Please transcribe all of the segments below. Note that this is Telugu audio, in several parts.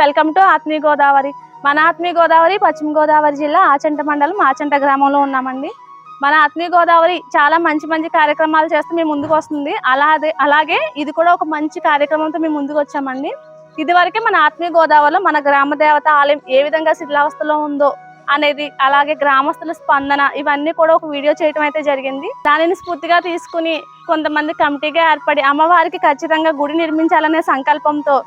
వెల్కమ్ టు ఆత్మీయ గోదావరి. మన ఆత్మీయ గోదావరి పశ్చిమ గోదావరి జిల్లా ఆచంట మండలం ఆచంట గ్రామంలో ఉన్నామండి. మన ఆత్మీయ గోదావరి చాలా మంచి మంచి కార్యక్రమాలు చేస్తే మేము ముందుకు వస్తుంది. అలాగే అలాగే ఇది కూడా ఒక మంచి కార్యక్రమంతో మేము ముందుకు వచ్చామండి. ఇదివరకే మన ఆత్మీయ గోదావరిలో మన గ్రామ దేవత ఆలయం ఏ విధంగా శిథిలావస్థలో ఉందో అనేది అలాగే గ్రామస్తుల స్పందన ఇవన్నీ కూడా ఒక వీడియో చేయడం అయితే జరిగింది. దానిని స్ఫూర్తిగా తీసుకుని కొంతమంది కమిటీగా ఏర్పడి అమ్మవారికి ఖచ్చితంగా గుడి నిర్మించాలనే సంకల్పంతో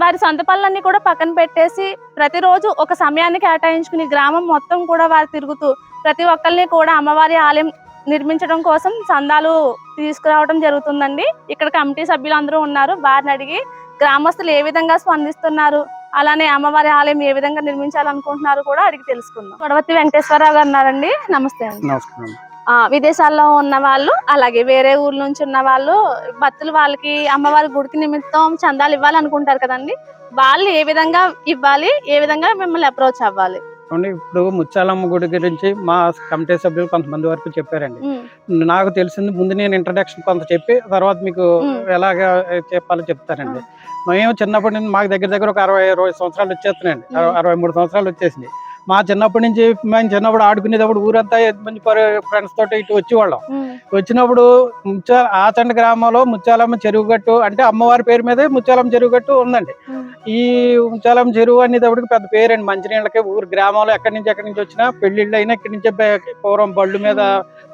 వారి సొంత పనులన్నీ కూడా పక్కన పెట్టేసి ప్రతిరోజు ఒక సమయాన్ని కేటాయించుకుని గ్రామం మొత్తం కూడా వారు తిరుగుతూ ప్రతి ఒక్కరిని కూడా అమ్మవారి ఆలయం నిర్మించడం కోసం సందాలు తీసుకురావడం జరుగుతుందండి. ఇక్కడ కమిటీ సభ్యులు అందరూ ఉన్నారు. వారిని అడిగి గ్రామస్తులు ఏ విధంగా స్పందిస్తున్నారు అలానే అమ్మవారి ఆలయం ఏ విధంగా నిర్మించాలనుకుంటున్నారు కూడా అడిగి తెలుసుకుందాం. గొడవతి వెంకటేశ్వరరావు గారు ఉన్నారండి. నమస్తే అండి. నమస్కారం. విదేశాల్లో ఉన్న వాళ్ళు అలాగే వేరే ఊర్ల నుంచి ఉన్న వాళ్ళు భక్తులు వాళ్ళకి అమ్మవారి గుడికి నిమిత్తం చందాలు ఇవ్వాలి అనుకుంటారు కదండి. వాళ్ళు ఏ విధంగా ఇవ్వాలి ఏ విధంగా మిమ్మల్ని అప్రోచ్ అవ్వాలి? ఇప్పుడు ముత్యాలమ్మ గుడి గురించి మా కమిటీ సభ్యులు కొంతమంది వరకు చెప్పారండి. నాకు తెలిసింది ముందు నేను ఇంట్రడక్షన్ కొంత చెప్పి తర్వాత మీకు. ఎలాగ చెప్పాలో చెప్తానండి మేము చిన్నప్పటి నుంచి మాకు దగ్గర దగ్గర ఒక అరవై ఇరవై సంవత్సరాలు వచ్చేస్తున్నాయండి. అరవై- అరవై మూడు సంవత్సరాలు వచ్చేసినాయి మా చిన్నప్పటి నుంచి మేము చిన్నప్పుడు ఆడుకునేటప్పుడు ఊరంతా మంచి ఫ్రెండ్స్ తోటి ఇటు వచ్చేవాళ్ళం. వచ్చినప్పుడు ముత్యా ఆచండ గ్రామంలో ముత్యాలమ్మ చెరువు గట్టు అంటే అమ్మవారి పేరు మీదే ముత్యాలమ్మ చెరువు గట్టు ఉందండి. ఈ ముత్యాలమ్మ చెరువు అనేటప్పటికి పెద్ద పేరండి. మంచినీళ్ళకి ఊరు గ్రామంలో ఎక్కడి నుంచి ఎక్కడి నుంచి వచ్చినా పెళ్ళిళ్ళు అయినా ఇక్కడి నుంచే పూర్వం బళ్ళు మీద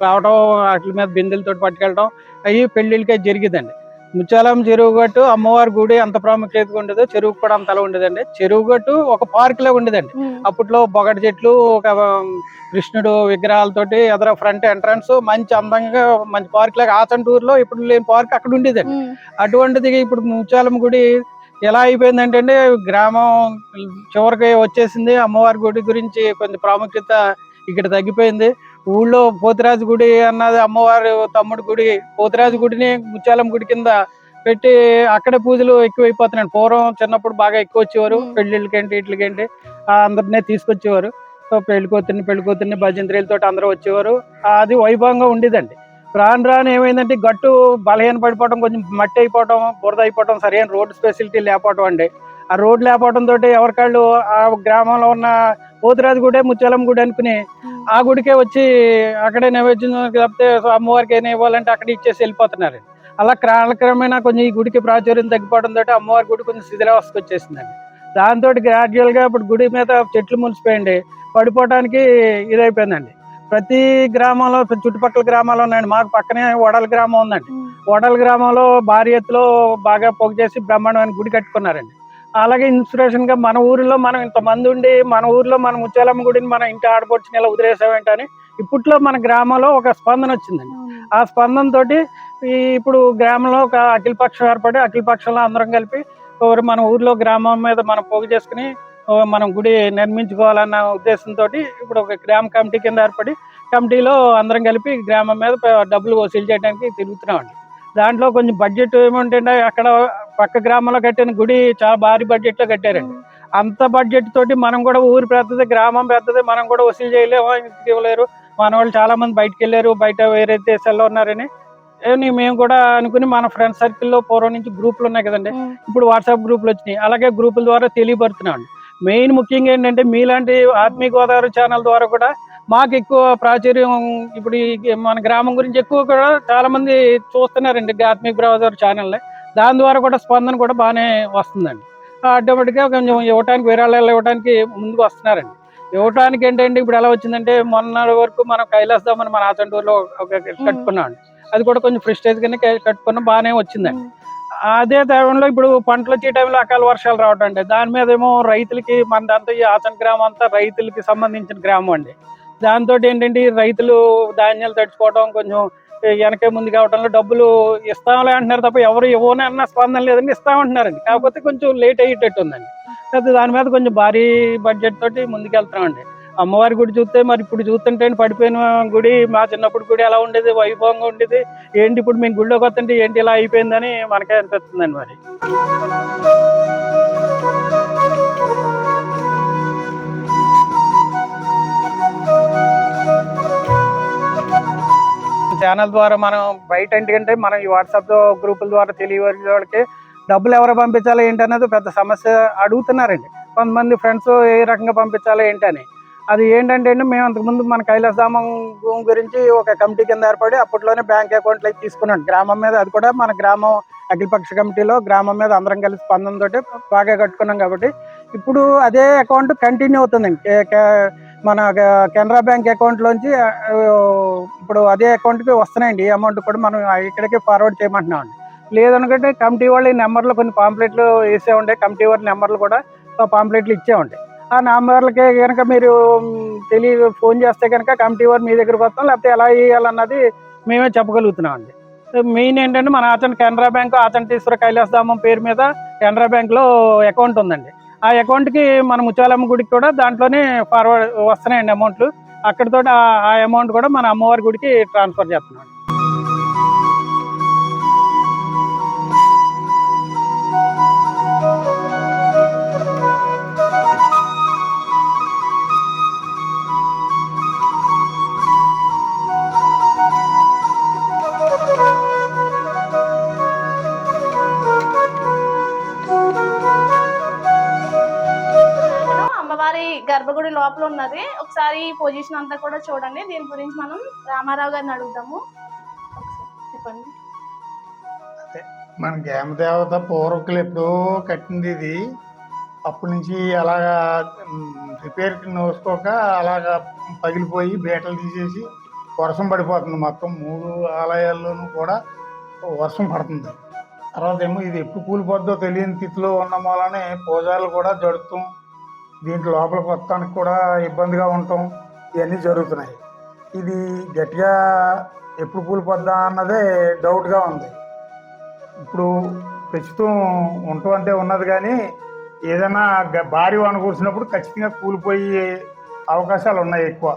రావడం వాటి మీద బిందెలతో పట్టుకెళ్ళడం అవి పెళ్ళిళ్ళకి జరిగేదండి. ముత్యాలమ్మ చెరువు గట్టు అమ్మవారి గుడి అంత ప్రాముఖ్యతగా ఉండేది చెరువు కూడా అంతలా ఉండేదండి. చెరువు గట్టు ఒక పార్క్ లాగా ఉండేదండి. అప్పట్లో బొగటి చెట్లు ఒక కృష్ణుడు విగ్రహాలతోటి ఎదుర ఫ్రంట్ ఎంట్రన్స్ మంచి అందంగా మంచి పార్క్ లాగా ఆచంటూరులో ఇప్పుడు లేని పార్క్ అక్కడ ఉండేదండి. అటువంటిది ఇప్పుడు ముత్యాలమ్మ గుడి ఎలా అయిపోయిందంటే అండి గ్రామం చివరికి వచ్చేసింది. అమ్మవారి గుడి గురించి కొంచెం ప్రాముఖ్యత ఇక్కడ తగ్గిపోయింది. ఊళ్ళో పోతిరాజు గుడి అన్నది అమ్మవారి తమ్ముడి గుడి పోతిరాజు గుడిని ముత్యాలమ్మ గుడి కింద పెట్టి అక్కడే పూజలు ఎక్కువైపోతున్నాయి. పూర్వం చిన్నప్పుడు బాగా ఎక్కువ వచ్చేవారు. మ్మ్. పెళ్ళిళ్ళకేంటి వీటికేంటి అందరినీ తీసుకొచ్చేవారు. సో పెళ్ళి కూతుర్ని పెళ్ళి కూతుర్ని భజంత్రీలతో అందరూ వచ్చేవారు. అది వైభవంగా ఉండేదండి. రాను రాను ఏమైందంటే గట్టు బలహీన పడిపోవడం కొంచెం మట్టి అయిపోవడం బురద అయిపోవడం సరైన రోడ్ ఫెసిలిటీ లేకపోవడం అండి. ఆ రోడ్ లేకపోవడం తోటి ఎవరికాళ్ళు ఆ గ్రామంలో ఉన్న పోతురాజు గుడే ముత్యాలం గుడి అనుకుని ఆ గుడికే వచ్చి అక్కడే నైవేద్యం లేకపోతే అమ్మవారికి ఏమైనా ఇవ్వాలంటే అక్కడ ఇచ్చేసి వెళ్ళిపోతున్నారు. అలా కాలక్రమేణా కొంచెం ఈ గుడికి ప్రాచుర్యం తగ్గిపోవడం తోటి అమ్మవారి గుడి కొంచెం శిథిలావస్థకు వచ్చేసిందండి. దాంతో గ్రాడ్యువల్గా ఇప్పుడు గుడి మీద చెట్లు ములిసిపోయింది పడిపోవడానికి ఇదైపోయిందండి. ప్రతి గ్రామంలో చుట్టుపక్కల గ్రామాలు ఉన్నాయండి. మాకు పక్కనే వడల గ్రామం ఉందండి. వడల గ్రామంలో భారీ ఎత్తులో బాగా పొగ చేసి బ్రహ్మాండమైన గుడి కట్టుకున్నారండి. అలాగే ఇన్స్పిరేషన్గా మన ఊరిలో మనం ఇంతమంది ఉండి మన ఊరిలో మన ముత్యాలమ్మ గుడిని మన ఇంటి ఆడపడుచుని ఇలా వదిలేసామేంటని ఇప్పట్లో మన గ్రామంలో ఒక స్పందన వచ్చిందండి. ఆ స్పందన తోటి ఈ ఇప్పుడు గ్రామంలో ఒక అఖిల పక్షం ఏర్పడి అఖిల పక్షంలో అందరం కలిపి మన ఊర్లో గ్రామం మీద మనం పోగు చేసుకుని మనం గుడి నిర్మించుకోవాలన్న ఉద్దేశంతో ఇప్పుడు ఒక గ్రామ కమిటీ కింద ఏర్పడి కమిటీలో అందరం కలిపి గ్రామం మీద డబ్బులు వసూలు చేయడానికి తిరుగుతున్నామండి దాంట్లో కొంచెం బడ్జెట్ ఏమంటే అక్కడ పక్క గ్రామంలో కట్టిన గుడి చాలా భారీ బడ్జెట్లో కట్టారండి. అంత బడ్జెట్ తోటి మనం కూడా ఊరు పెద్దది గ్రామం పెద్దది మనం కూడా వసూలు చేయలేము ఇవ్వలేరు? మన వాళ్ళు చాలా మంది బయటకు వెళ్ళారు బయట వేరే దేశాల్లో ఉన్నారని. మేము కూడా అనుకుని మన ఫ్రెండ్ సర్కిల్లో పూర్వం నుంచి గ్రూపులు ఉన్నాయి కదండి. ఇప్పుడు వాట్సాప్ గ్రూపులు వచ్చినాయి. అలాగే గ్రూపుల ద్వారా తెలియపరుస్తున్నాం మెయిన్ ముఖ్యంగా ఏంటంటే మీలాంటి ఆత్మీయ గోదావరి ఛానల్ ద్వారా కూడా మాకు ఎక్కువ ప్రాచుర్యం ఇప్పుడు మన గ్రామం గురించి ఎక్కువ కూడా చాలా మంది చూస్తున్నారండి ఆత్మీయ గోదావరి ఛానల్ని దాని ద్వారా కూడా స్పందన కూడా బాగానే వస్తుందండి. ఆటోమేటిక్గా కొంచెం ఇవ్వడానికి విరాళాలు ఇవ్వడానికి ముందుకు వస్తున్నారండి. ఇవ్వడానికి ఏంటంటే ఇప్పుడు ఎలా వచ్చిందంటే మొన్న వరకు మనం కైలాసదామని మన ఆచంటూరులో ఒక కట్టుకున్నాం. అది కూడా కొంచెం ఫ్రిస్టేజ్ కింద కట్టుకున్నాం బాగానే వచ్చిందండి. అదే టైంలో ఇప్పుడు పంటలు వచ్చే టైంలో అకాల వర్షాలు రావటం అండి. దాని మీద ఏమో రైతులకి మనదంతా ఈ ఆచన్ గ్రామం అంతా రైతులకి సంబంధించిన గ్రామం అండి. దాంతో ఏంటంటే రైతులు ధాన్యాలు తడుచుకోవడం కొంచెం వెనకే ముందు కావడంలో డబ్బులు ఇస్తాంలే అంటున్నారు తప్ప ఎవరు ఇవ్వనే అన్న స్పందన లేదండి ఇస్తామంటున్నారండి. కాకపోతే కొంచెం లేట్ అయ్యేటట్టు ఉందండి. అయితే దాని మీద కొంచెం భారీ బడ్జెట్ తోటి ముందుకెళ్తున్నామండి. అమ్మవారి గుడి చూస్తే మరి ఇప్పుడు చూస్తుంటే పడిపోయిన గుడి మా చిన్నప్పుడు గుడి ఎలా ఉండేది వైభవంగా ఉండేది ఏంటి ఇప్పుడు మేము గుడిలోకి వస్తుంటే ఏంటి ఇలా అయిపోయిందని మనకే అనిపిస్తుందండి మరి. ఛానల్ ద్వారా మనం బయట ఏంటంటే మనం ఈ వాట్సాప్ గ్రూపుల ద్వారా తెలియని వాళ్ళకి డబ్బులు ఎవరు పంపించాలి ఏంటి అనేది పెద్ద సమస్య అడుగుతున్నారండి. కొంతమంది ఫ్రెండ్స్ ఏ రకంగా పంపించాలి ఏంటని అది ఏంటంటే అండి మేము అంతకుముందు మన కైలాసధామం గురించి ఒక కమిటీ కింద ఏర్పడి అప్పట్లోనే బ్యాంక్ అకౌంట్లు అయితే తీసుకున్నాం. గ్రామం మీద అది కూడా మన గ్రామం అఖిలపక్ష కమిటీలో గ్రామం మీద అందరం కలిసి స్పందనతోటి బాగా కట్టుకున్నాం కాబట్టి ఇప్పుడు అదే అకౌంట్ కంటిన్యూ అవుతుంది మన కెనరా బ్యాంక్ అకౌంట్లోంచి ఇప్పుడు అదే అకౌంట్కి వస్తున్నాయండి. ఈ అమౌంట్ కూడా మనం ఇక్కడికి ఫార్వర్డ్ చేయమంటున్నామండి. లేదనుకుంటే కమిటీ వాళ్ళు ఈ నెంబర్లు కొన్ని పాంప్లెట్లు వేసే ఉండే కమిటీ వాళ్ళ నెంబర్లు కూడా పాంప్లెట్లు ఇచ్చే ఉండే. ఆ నెంబర్లకి కనుక మీరు తెలియ ఫోన్ చేస్తే కనుక కమిటీ వారు మీ దగ్గరకు వస్తాం. లేకపోతే ఎలా చేయాలన్నది మేమే చెప్పగలుగుతున్నాం అండి మెయిన్ ఏంటంటే మన అతను కెనరా బ్యాంక్ ఆచంటేశ్వర కైలాసధామం పేరు మీద కెనరా బ్యాంక్లో అకౌంట్ ఉందండి. ఆ అకౌంట్కి మన ముత్యాలమ్మ గుడికి కూడా దాంట్లోనే ఫార్వర్డ్ వస్తున్నాయండి అమౌంట్లు అక్కడితో ఆ అమౌంట్ కూడా మన అమ్మవారి గుడికి ట్రాన్స్ఫర్ చేస్తున్నాం గర్భగుడి లోపల ఉన్నది. ఒకసారి ఈ పొజిషన్ అంతా కూడా చూడండి. దీని గురించి మనం రామారావు గారిని అడుగుతాము చెప్పండి. మన దేవత పూర్వకులు ఎప్పుడో కట్టింది ఇది. అప్పటి నుంచి అలాగా రిపేర్కి నోసుకోక అలాగా పగిలిపోయి బీటలు తీసేసి వర్షం పడిపోతుంది. మొత్తం మూడు ఆలయాల్లోనూ కూడా వర్షం పడుతుంది. తర్వాత ఏమో ఇది ఎప్పుడు కూలిపోద్దో తెలియని స్థితిలో ఉన్న మూలనే పూజారులు కూడా జడుతాం దీంట్లో లోపలికి వస్తానికి కూడా ఇబ్బందిగా ఉండటం ఇవన్నీ జరుగుతున్నాయి. ఇది గట్టిగా ఎప్పుడు కూలిపోద్దా అన్నదే డౌట్గా ఉంది. ఇప్పుడు ప్రస్తుతం ఉండటం అంటే ఉన్నది కానీ ఏదైనా భారీ వాన కూర్చున్నప్పుడు ఖచ్చితంగా కూలిపోయే అవకాశాలు ఉన్నాయి ఎక్కువ.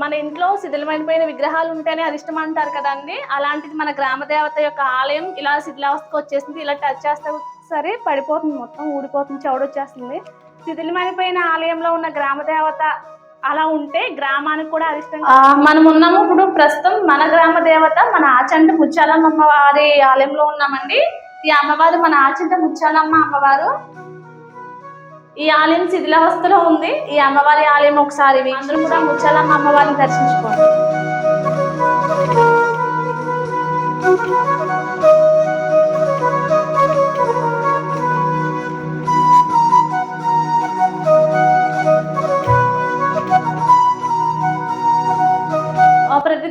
మన ఇంట్లో శిథిలమైపోయిన విగ్రహాలు ఉంటేనే అరిష్టం అంటారు కదండి. అలాంటిది మన గ్రామ దేవత యొక్క ఆలయం ఇలా శిథిలావస్థకు వచ్చేసింది ఇలా టచ్ చేస్తే సరే పడిపోతుంది. మొత్తం ఊడిపోతుంది చౌడొచ్చేస్తుంది. శిథిలమైపోయిన ఆలయంలో ఉన్న గ్రామ దేవత అలా ఉంటే గ్రామానికి కూడా అరిష్టం మనం ఉన్నాము ఇప్పుడు ప్రస్తుతం మన గ్రామ దేవత మన ఆచంట ముచ్చాలమ్మ అమ్మవారి ఆలయంలో ఉన్నామండి. ఈ అమ్మవారు మన ఆచంట ముచ్చాలమ్మ అమ్మవారు. ఈ ఆలయం శిథిలావస్థలో ఉంది. ఈ అమ్మవారి ఆలయం ఒకసారి అందరూ కూడా ముచ్చాలమ్మ అమ్మవారిని దర్శించుకోండి.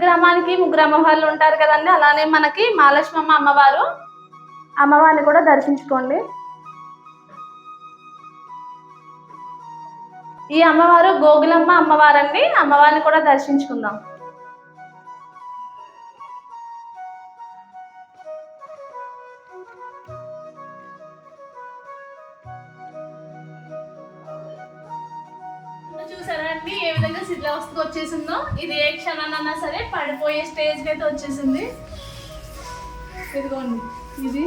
గ్రామానికి ముగ్గురు అమ్మవార్లు ఉంటారు కదండి. అలానే మనకి మహాలక్ష్మమ్మ అమ్మవారు. అమ్మవారిని కూడా దర్శించుకోండి. ఈ అమ్మవారు గోగులమ్మ అమ్మవారండి. అమ్మవారిని కూడా దర్శించుకుందాం. చూసారా అండి? ఏ విధంగా శిథిలావస్థకు వచ్చేసిందో ఇది ఏ క్షణానన్నా సరే పడిపోయే స్టేజ్కి అయితే వచ్చేసింది. ఇదిగోండి ఇది ఇది.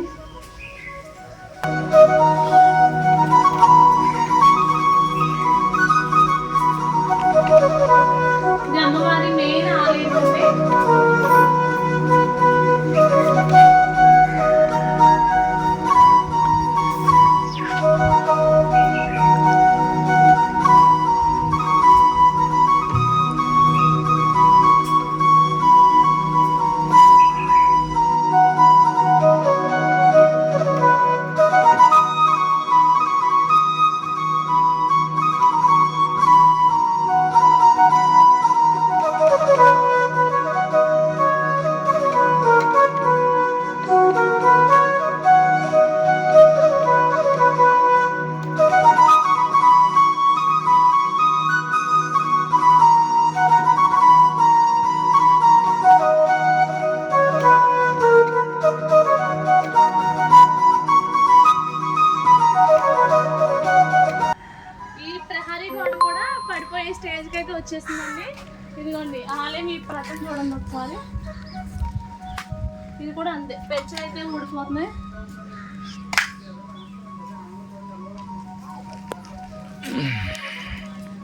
ఇది కూడా అంతే. పెచ్చ అయితే ఊడిపోతున్నాయి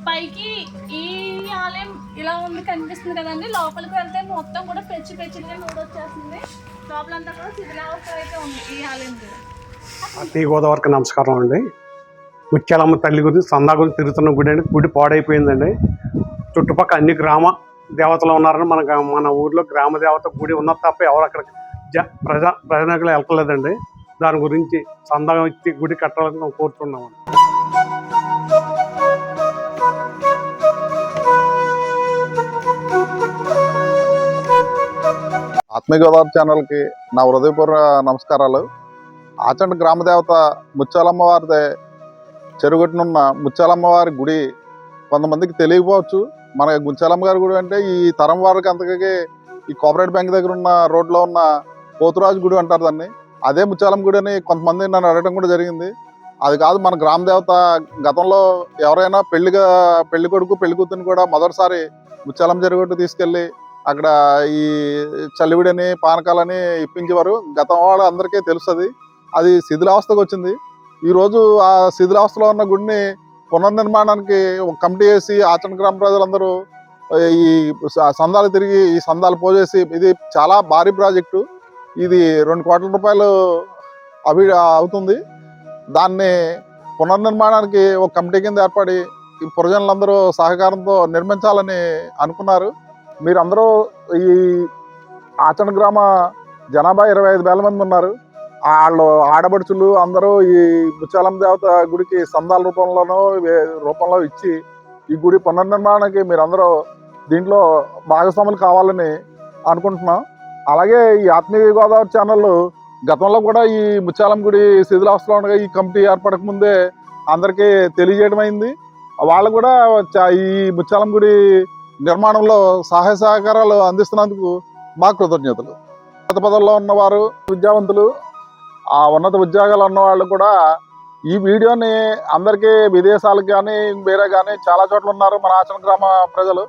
పైకి ఈ ఆలయం ఇలా ఉంది కనిపిస్తుంది కదండి. లోపలికి వెళ్తే మొత్తం కూడా పెచ్చి పెచ్చిగా నూడొచ్చేస్తుంది. లోపలంతా కూడా శిథిలావస్థ అయితే ఉంది ఈ ఆలయం కూడా టీ గోదావరికి నమస్కారం అండి. ముత్యాలమ్మ తల్లి గురించి సందా గురించి తిరుగుతున్న గుడి అండి. గుడి పాడైపోయిందండి. చుట్టుపక్కల అన్ని గ్రామ దేవతలు ఉన్నారని మన మన ఊర్లో గ్రామ దేవత గుడి ఉన్నది తప్ప ఎవరు అక్కడికి జ ప్రజా ప్రజలకు వెళ్ళలేదండి దాని గురించి సందా ఇచ్చి గుడి కట్టాలని మేము కోరుతున్నాము ఆత్మీయ గోదావరి ఛానల్కి నా హృదయపూర్వ నమస్కారాలు. ఆచండ గ్రామదేవత దేవత చెరుగొట్టునున్న వారిదే గుడి కొంతమందికి తెలియకపోవచ్చు. మన గుంచాలమ్మ గారి గుడి అంటే ఈ తరం వారికి అంతకీ ఈ కోఆపరేటివ్ బ్యాంక్ దగ్గర ఉన్న రోడ్లో ఉన్న పోతురాజు గుడి అంటారు దాన్ని. అదే ముచ్చాలం గుడి అని కొంతమంది నన్ను అడగడం కూడా జరిగింది. అది కాదు మన గ్రామ దేవత గతంలో ఎవరైనా పెళ్ళిగా పెళ్ళి కొడుకు పెళ్ళి కూతురిని కూడా మొదటిసారి ముచ్చాలం చెరుగట్టు తీసుకెళ్ళి అక్కడ ఈ చలివిడని పానకాలని ఇప్పించేవారు. గతం వాళ్ళు అందరికీ తెలుస్తుంది. అది శిథిలావస్థకు వచ్చింది. ఈరోజు ఆ శిథిలావస్థలో ఉన్న గుడిని పునర్నిర్మాణానికి ఒక కమిటీ వేసి ఆచరణ గ్రామ ప్రజలందరూ ఈ సందాలు తిరిగి ఈ సందాలు పోజేసి ఇది చాలా భారీ ప్రాజెక్టు. ఇది రెండు కోట్ల రూపాయలు అవి అవుతుంది. దాన్ని పునర్నిర్మాణానికి ఒక కమిటీ కింద ఏర్పడి ఈ ప్రజలందరూ సహకారంతో నిర్మించాలని అనుకున్నారు. మీరందరూ ఈ ఆచరణ గ్రామ జనాభా ఇరవై ఐదు వేల మంది ఉన్నారు. వాళ్ళు ఆడబడుచులు అందరూ ఈ ముచ్చాలం దేవత గుడికి సందాల రూపంలోనో రూపంలో ఇచ్చి ఈ గుడి పునర్నిర్మాణానికి మీరందరూ దీంట్లో భాగస్వాములు కావాలని అనుకుంటున్నాం. అలాగే ఈ ఆత్మీయ గోదావరి ఛానల్ గతంలో కూడా ఈ ముచ్చాలం గుడి శిథిలావస్థలో ఉండగా ఈ కమిటీ ఏర్పడక ముందే అందరికీ తెలియజేయడం అయింది వాళ్ళు కూడా ఈ ముచ్చాలం గుడి నిర్మాణంలో సహాయ సహకారాలు అందిస్తున్నందుకు మా కృతజ్ఞతలు. ఉన్నత పదవుల్లో ఉన్నవారు విద్యావంతులు ఆ ఉన్నత ఉద్యోగాలు ఉన్న వాళ్ళు కూడా ఈ వీడియోని అందరికీ విదేశాలకు కానీ వేరే కానీ చాలా చోట్ల ఉన్నారు మన ఆచరణ గ్రామ ప్రజలు.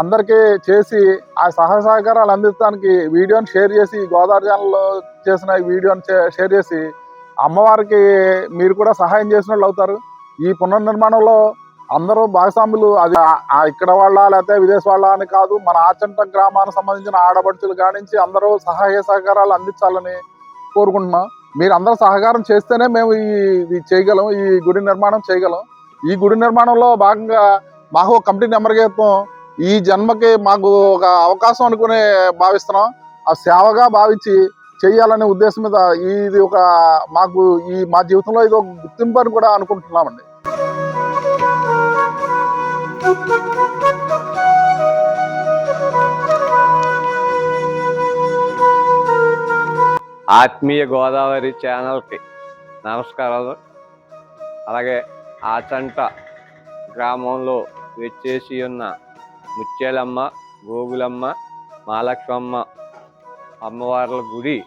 అందరికీ చేసి ఆ సహాయ సహకారాలు అందించడానికి వీడియోని షేర్ చేసి గోదావరి ఛానల్లో చేసిన ఈ వీడియోని షేర్ చేసి అమ్మవారికి మీరు కూడా సహాయం చేసిన వాళ్ళు అవుతారు. ఈ పునర్నిర్మాణంలో అందరూ భాగస్వాములు అది ఇక్కడ వాళ్ళ లేకపోతే విదేశ వాళ్ళ అని కాదు మన ఆచంట గ్రామానికి సంబంధించిన ఆడపడుచులు కానించి అందరూ సహాయ సహకారాలు అందించాలని కోరుకుంటున్నాం. మీరు అందరూ సహకారం చేస్తేనే మేము ఈ ఇది చేయగలం ఈ గుడి నిర్మాణం చేయగలం. ఈ గుడి నిర్మాణంలో భాగంగా మాకు కంపెనీ కమిటీ నెంబర్గా ఇస్తాం ఈ జన్మకి మాకు ఒక అవకాశం అనుకునే భావిస్తున్నాం. ఆ సేవగా భావించి చేయాలనే ఉద్దేశం మీద ఇది ఒక మాకు ఈ మా జీవితంలో ఇది ఒక గుర్తింపు అని కూడా అనుకుంటున్నామండి. ఆత్మీయ గోదావరి ఛానల్కి నమస్కారాలు. అలాగే ఆచంట గ్రామంలో వచ్చేసి ఉన్న ముచ్చేలమ్మ గోగులమ్మ మహాలక్ష్మమ్మ అమ్మవార్ల గుడి.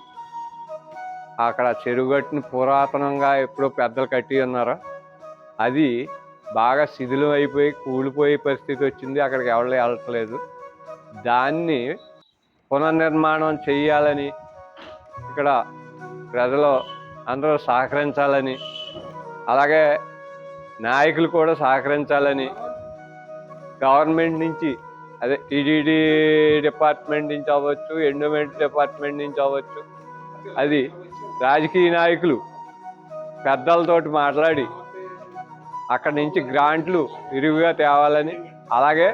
అక్కడ చెరుగట్టుని పురాతనంగా ఎప్పుడో పెద్దలు కట్టి ఉన్నారు? అది బాగా శిథిలం అయిపోయి కూలిపోయే పరిస్థితి వచ్చింది. అక్కడికి ఎవరు వెళ్ళట్లేదు. దాన్ని పునర్నిర్మాణం చేయాలని ఇక్కడ ప్రజలు అందరూ సహకరించాలని అలాగే నాయకులు కూడా సహకరించాలని గవర్నమెంట్ నుంచి అదే టీడీడీ డిపార్ట్మెంట్ నుంచి అవ్వచ్చు ఎండోమెంట్ డిపార్ట్మెంట్ నుంచి అవ్వచ్చు అది రాజకీయ నాయకులు పెద్దలతోటి మాట్లాడి అక్కడి నుంచి గ్రాంట్లు విరివిగా తేవాలని అలాగే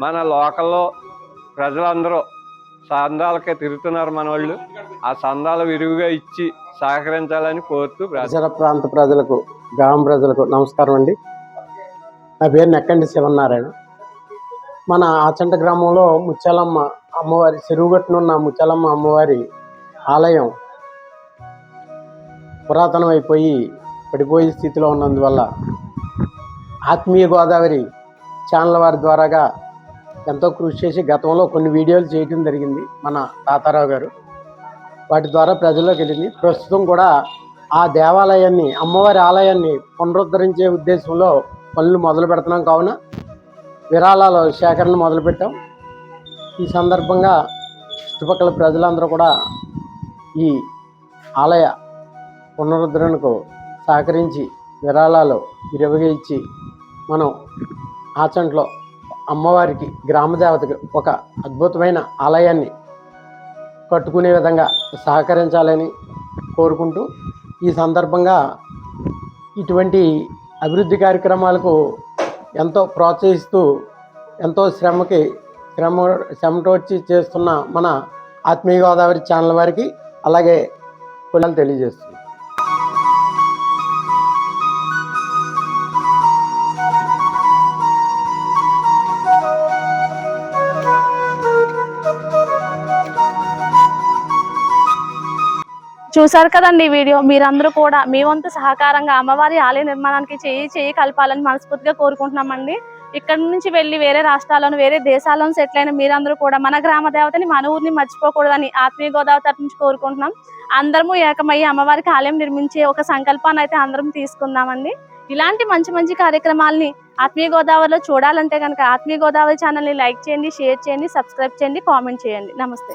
మన లోకల్లో ప్రజలందరూ సందాలకే తిరుగుతున్నారు మన వాళ్ళు ఆ సందాలు విరివిగా ఇచ్చి సహకరించాలని కోరుతూ ప్రజల ప్రాంత ప్రజలకు గ్రామ ప్రజలకు నమస్కారం అండి. నా పేరు నెక్కండి శివనారాయణ. మన ఆచంట గ్రామంలో ముత్యాలమ్మ అమ్మవారి చెరువుగట్టునున్న ముత్యాలమ్మ అమ్మవారి ఆలయం పురాతనమైపోయి పడిపోయే స్థితిలో ఉన్నందువల్ల ఆత్మీయ గోదావరి ఛానల్ వారి ద్వారాగా ఎంతో కృషి చేసి గతంలో కొన్ని వీడియోలు చేయడం జరిగింది మన తాతారావు గారు. వాటి ద్వారా ప్రజల్లోకి వెళ్ళింది. ప్రస్తుతం కూడా ఆ దేవాలయాన్ని అమ్మవారి ఆలయాన్ని పునరుద్ధరించే ఉద్దేశంలో పనులు మొదలు పెడుతున్నాం. కావున విరాళాల సేకరణ మొదలుపెట్టాం. ఈ సందర్భంగా చుట్టుపక్కల ప్రజలందరూ కూడా ఈ ఆలయ పునరుద్ధరణకు సహకరించి విరాళాలు విరివిగా ఇచ్చి మనం ఆచంట్లో అమ్మవారికి గ్రామదేవతకి ఒక అద్భుతమైన ఆలయాన్ని కట్టుకునే విధంగా సహకరించాలని కోరుకుంటూ ఈ సందర్భంగా ఇటువంటి అభివృద్ధి కార్యక్రమాలకు ఎంతో ప్రోత్సహిస్తూ ఎంతో శ్రమకి శ్రమ శ్రమటోడ్చి చేస్తున్న మన ఆత్మీయ గోదావరి ఛానల్ వారికి అలాగే కులాలు తెలియజేస్తుంది చూసారు కదండి ఈ వీడియో. మీరందరూ కూడా మీ వంతు సహకారంగా అమ్మవారి ఆలయ నిర్మాణానికి చేయి చేయి కలపాలని మనస్ఫూర్తిగా కోరుకుంటున్నామండి. ఇక్కడ నుంచి వెళ్ళి వేరే రాష్ట్రాలను వేరే దేశాలను సెటిల్ అయిన మీరందరూ కూడా మన గ్రామ దేవతని మన ఊరిని మర్చిపోకూడదని ఆత్మీయ గోదావరి తరపు నుంచి కోరుకుంటున్నాం. అందరము ఏకమయ్యి అమ్మవారికి ఆలయం నిర్మించే ఒక సంకల్పాన్ని అయితే అందరం తీసుకుందామండి. ఇలాంటి మంచి మంచి కార్యక్రమాలని ఆత్మీయ గోదావరిలో చూడాలంటే కనుక ఆత్మీయ గోదావరి ఛానల్ని లైక్ చేయండి షేర్ చేయండి సబ్స్క్రైబ్ చేయండి కామెంట్ చేయండి. నమస్తే.